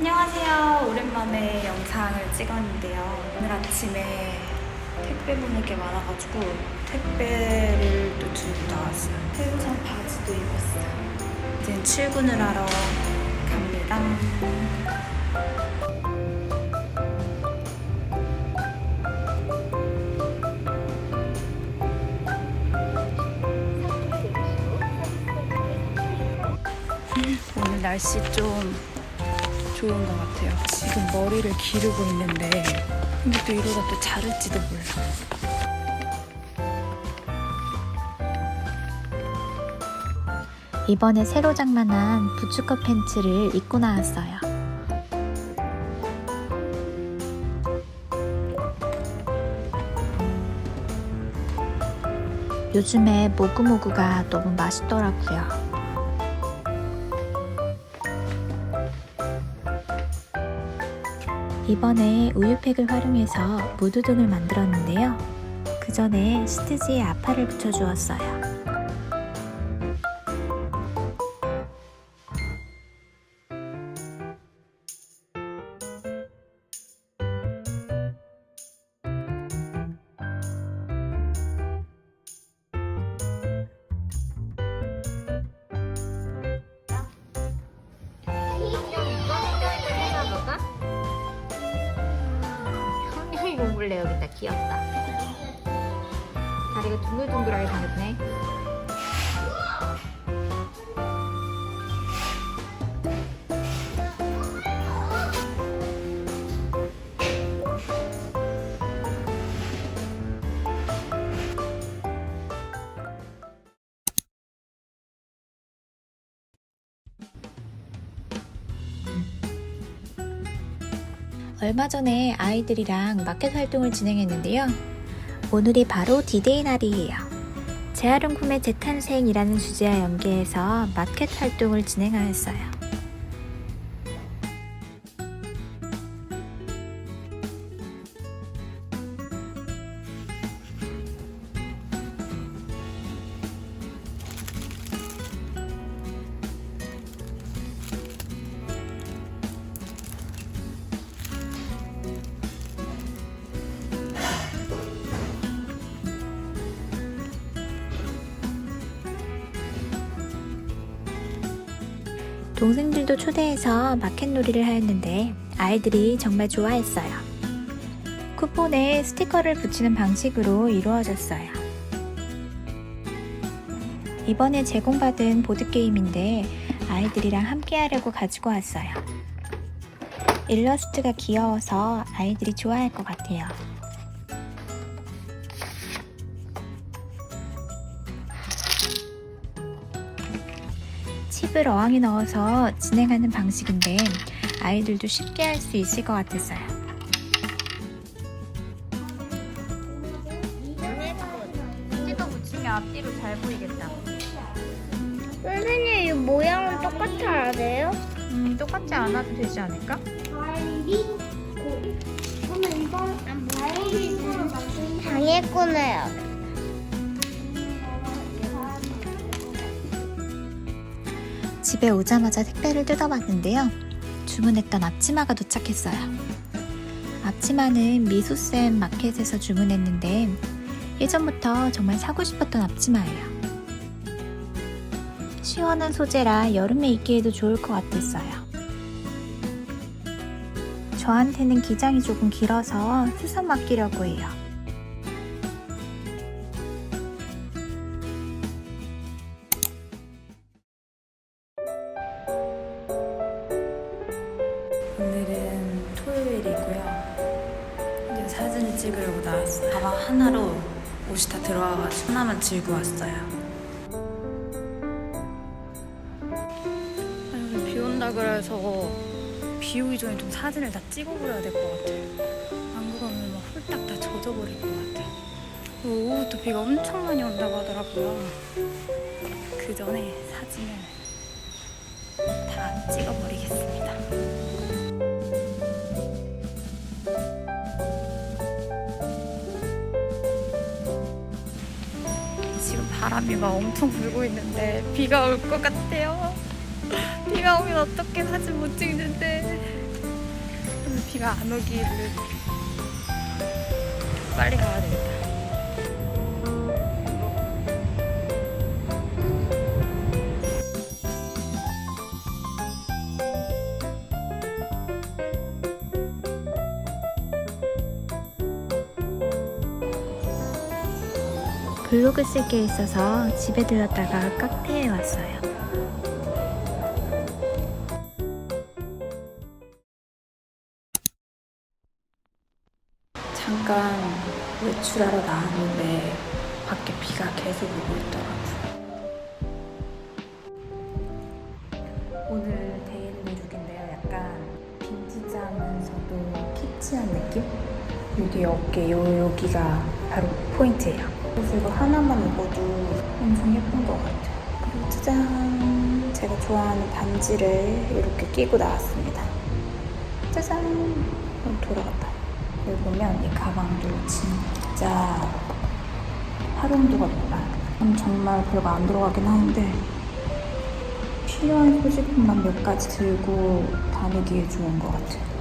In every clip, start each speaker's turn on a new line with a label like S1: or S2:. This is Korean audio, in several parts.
S1: 안녕하세요. 오랜만에 영상을 찍었는데요. 오늘 아침에 택배 보낼 게 많아가지고 택배를 또 들고 나왔어요. 새우산 바지도 입었어요. 이제 출근을 하러 갑니다. 오늘 날씨 좀 좋은 것 같아요. 지금 머리를 기르고 있는데, 근데 또 이러다 또 자를지도 몰라.
S2: 이번에 새로 장만한 부츠컷 팬츠를 입고 나왔어요. 요즘에 모구모구가 너무 맛있더라고요. 이번에 우유팩을 활용해서 무드 등을 만들었는데요. 그 전에 시트지에 아파를 붙여주었어요.
S3: 공부를 여기다 귀엽다. 다리가 둥글둥글하게 생겼네.
S2: 얼마 전에 아이들이랑 마켓 활동을 진행했는데요. 오늘이 바로 디데이 날이에요. 재활용 구매 재탄생이라는 주제와 연계해서 마켓 활동을 진행하였어요. 동생들도 초대해서 마켓 놀이를 하였는데 아이들이 정말 좋아했어요. 쿠폰에 스티커를 붙이는 방식으로 이루어졌어요. 이번에 제공받은 보드게임인데 아이들이랑 함께 하려고 가지고 왔어요. 일러스트가 귀여워서 아이들이 좋아할 것 같아요. 칩을 어항에 넣어서 진행하는 방식인데 아이들도 쉽게 할 수 있을 것 같았어요.
S3: 찍어 붙이면 앞뒤로 잘 보이겠다.
S4: 선생님 이 모양은 똑같아야 돼요?
S3: 음, 똑같지 않아도 되지 않을까?
S4: 방해꾼해
S2: 집에 오자마자 택배를 뜯어봤는데요. 주문했던 앞치마가 도착했어요. 앞치마는 미소쌤 마켓에서 주문했는데 예전부터 정말 사고 싶었던 앞치마예요. 시원한 소재라 여름에 입기에도 좋을 것 같았어요. 저한테는 기장이 조금 길어서 수선 맡기려고 해요.
S1: 찍으려고 나왔어요. 가방 하나로 옷이 다 들어와가지고 하나만 들고 왔어요. 아니, 오늘 비 온다 그래서 비 오기 전에 좀 사진을 다 찍어버려야 될 것 같아요. 안 그러면 막 홀딱 다 젖어버릴 것 같아요. 오후부터 비가 엄청 많이 온다고 하더라고요. 그 전에 사진을 다 찍어버리겠습니다. 바람이 막 엄청 불고 있는데 비가 올 것 같아요. 비가 오면 어떻게 사진 못 찍는데
S2: 비가 안 오기를 빨리 가야 되겠다.
S5: 블로그 쓸 게 있어서 집에 들렀다가 카페에 왔어요.
S2: 잠깐 외출하러 나왔는데 밖에 비가 계속 오고 있더라고요. 오늘 데일리 룩인데요. 약간 빈티지하면서도 키치한 느낌? 여기 어깨 요 여기가 바로 포인트예요. 그래서 이거 하나만 입어도 엄청 예쁜 것 같아요. 그리고 짜잔! 제가 좋아하는 반지를 이렇게 끼고 나왔습니다. 짜잔! 어, 돌아갔다. 여기 보면 이 가방도 진짜 활용도가 높아요. 음, 정말 별거 안 들어가긴 하는데 필요한 소지품만 몇 가지 들고 다니기에 좋은 것 같아요.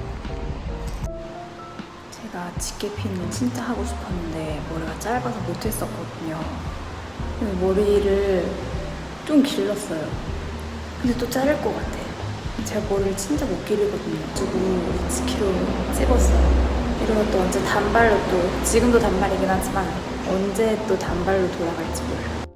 S2: 제가 집게핀은 진짜 하고 싶었는데 머리가 짧아서 못했었거든요. 머리를 좀 길렀어요. 근데 또 자를 것 같아. 제가 머리를 진짜 못 기르거든요. 그리고 2kg 찝었어요. 이러고 또 언제 단발로 또 지금도 단발이긴 하지만 언제 또 단발로 돌아갈지 몰라요.